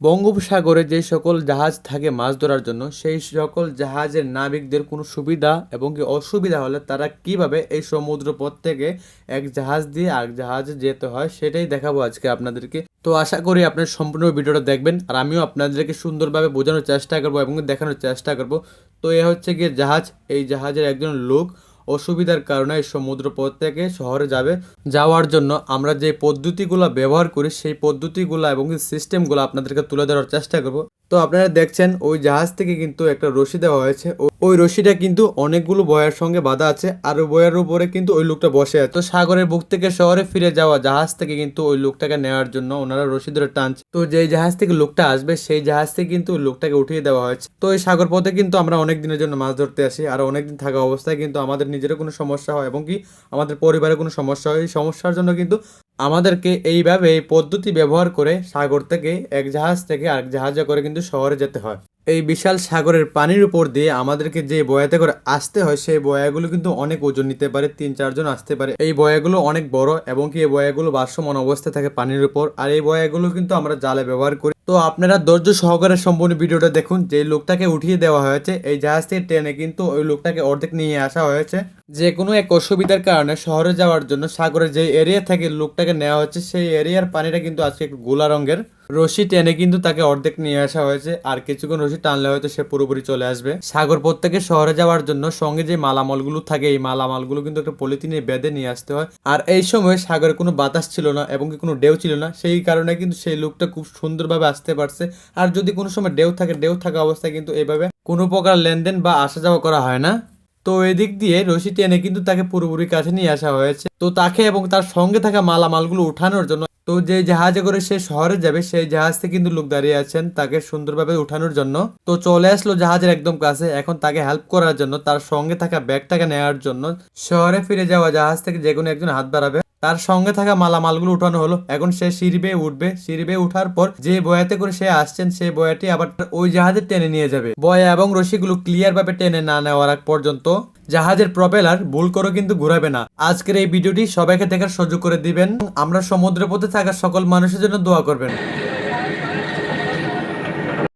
বঙ্গোপসাগরে যে সকল জাহাজ থাকে মাছ ধরার জন্য, সেই সকল জাহাজের নাবিকদের কোনো সুবিধা এবং কি অসুবিধা হলে তারা কীভাবে এই সমুদ্র পথ থেকে এক জাহাজ দিয়ে আরেক জাহাজে যেতে হয় সেটাই দেখাবো আজকে আপনাদেরকে। তো আশা করি আপনার সম্পূর্ণ ভিডিওটা দেখবেন আর আমিও আপনাদেরকে সুন্দরভাবে বোঝানোর চেষ্টা করব এবং দেখানোর চেষ্টা করব। তো এ হচ্ছে গিয়ে জাহাজ, এই জাহাজের একজন লোক অসুবিধার কারণে সমুদ্রপথ সমুদ্র পথ থেকে শহরে যাবে, যাওয়ার জন্য আমরা যে পদ্ধতিগুলো ব্যবহার করি, সেই পদ্ধতিগুলো এবং সিস্টেমগুলো আপনাদেরকে তুলে ধরার চেষ্টা করব। তো আপনারা দেখছেন, ওই জাহাজ থেকে কিন্তু একটা রশি দেওয়া হয়েছে। ওই রশিটা কিন্তু অনেকগুলো বয়ের সঙ্গে বাঁধা আছে আর ওই বয়ের উপরে কিন্তু ওই লোকটা বসে আছে। তো সাগরের বুক থেকে শহরে ফিরে যাওয়া জাহাজ থেকে কিন্তু ওই লোকটাকে নেওয়ার জন্য ওনারা রশি ধরে টানছে। তো যেই জাহাজ থেকে লোকটা আসবে, সেই জাহাজ থেকে কিন্তু ওই লোকটাকে উঠিয়ে দেওয়া হয়েছে। তো এই সাগর পথে কিন্তু আমরা অনেক দিনের জন্য মাছ ধরতে আসি আর অনেক দিন থাকা অবস্থায় কিন্তু আমাদের নিজেরও কোনো সমস্যা হয় এবং কি আমাদের পরিবারের কোনো সমস্যা হয়। এই সমস্যার জন্য কিন্তু আমাদেরকে এইভাবে এই পদ্ধতি ব্যবহার করে সাগর থেকে এক জাহাজ থেকে আরেক জাহাজে করে কিন্তু শহরে যেতে হয়। এই বিশাল সাগরের পানির উপর দিয়ে আমাদেরকে যে বয়াতে করে আসতে হয়, সেই বয়াগুলো কিন্তু অনেক ওজন নিতে পারে, তিন চারজন আসতে পারে। এই বয়াগুলো অনেক বড় এবং কি এই বয়াগুলো ভারসমান অবস্থায় থাকে পানির উপর। আর এই বয়াগুলো কিন্তু আমরা জালে ব্যবহার করি। তো আপনারা ধৈর্য সহকারে সম্পূর্ণ ভিডিওটা দেখুন। যে লোকটাকে উঠিয়ে দেওয়া হয়েছে, এই জাহাজ থেকে ট্রেনে কিন্তু ওই লোকটাকে অর্ধেক নিয়ে আসা হয়েছে। যে কোনো এক অসুবিধার কারণে শহরে যাওয়ার জন্য সাগরের যে এরিয়া থেকে লোকটাকে নেওয়া হচ্ছে, সেই এরিয়ার পানিটা কিন্তু আজকে একটু গোলা রঙের। রশি টেনে কিন্তু তাকে অর্ধেক নিয়ে আসা হয়েছে, আর কিছুক্ষণ রশি টানলে হয়তো সে পুরোপুরি চলে আসবে। সাগর থেকে শহরে যাওয়ার জন্য সঙ্গে যে মালামালগুলো থাকে, এই মালামালগুলো কিন্তু একটা পলিথিনে বেঁধে নিয়ে আসতে হয়। আর এই সময় সাগরে কোনো বাতাস ছিল না এবং কোনো ঢেউ ছিল না, সেই কারণে কিন্তু সেই লোকটা খুব সুন্দরভাবে আসতে পারছে। আর যদি কোনো সময় ঢেউ থাকে, ঢেউ থাকা অবস্থায় কিন্তু এভাবে কোনো প্রকার লেনদেন বা আসা যাওয়া করা হয় না। তো এদিক দিয়ে রশি টেনে কিন্তু তাকে পুরোপুরি কাছে নিয়ে আসা হয়েছে। তো তাকে এবং তার সঙ্গে থাকা মালামালগুলো উঠানোর জন্য তো যে জাহাজে করে সে শহরে যাবে, সেই জাহাজ কিন্তু লোক দাঁড়িয়ে আছেন তাকে সুন্দরভাবে উঠানোর জন্য। তো চলে আসলো জাহাজের একদম কাছে, এখন তাকে হেল্প করার জন্য, তার সঙ্গে থাকা ব্যাগটাকে নেওয়ার জন্য। শহরে ফিরে যাওয়া জাহাজ থেকে যে কোনো একজন হাত বাড়াবে। তার সঙ্গে থাকা মালামালগুলো উঠানো হলো। এখন সে সিঁড়ি বেয়ে উঠবে। সিঁড়ি বেয়ে উঠার পর যে বয়াতে করে সে আসছেন, সে বয়াটি আবার ওই জাহাজে টেনে নিয়ে যাবে। বয়া এবং রশিগুলো ক্লিয়ার ভাবে টেনে না নেওয়ার আগ পর্যন্ত জাহাজের প্রপেলার ভুল করে কিন্তু ঘুরাবে না। আজকের এই ভিডিওটি সবাইকে দেখার সুযোগ করে দিবেন। আমরা সমুদ্রের পথে থাকা সকল মানুষের জন্য দোয়া করবেন।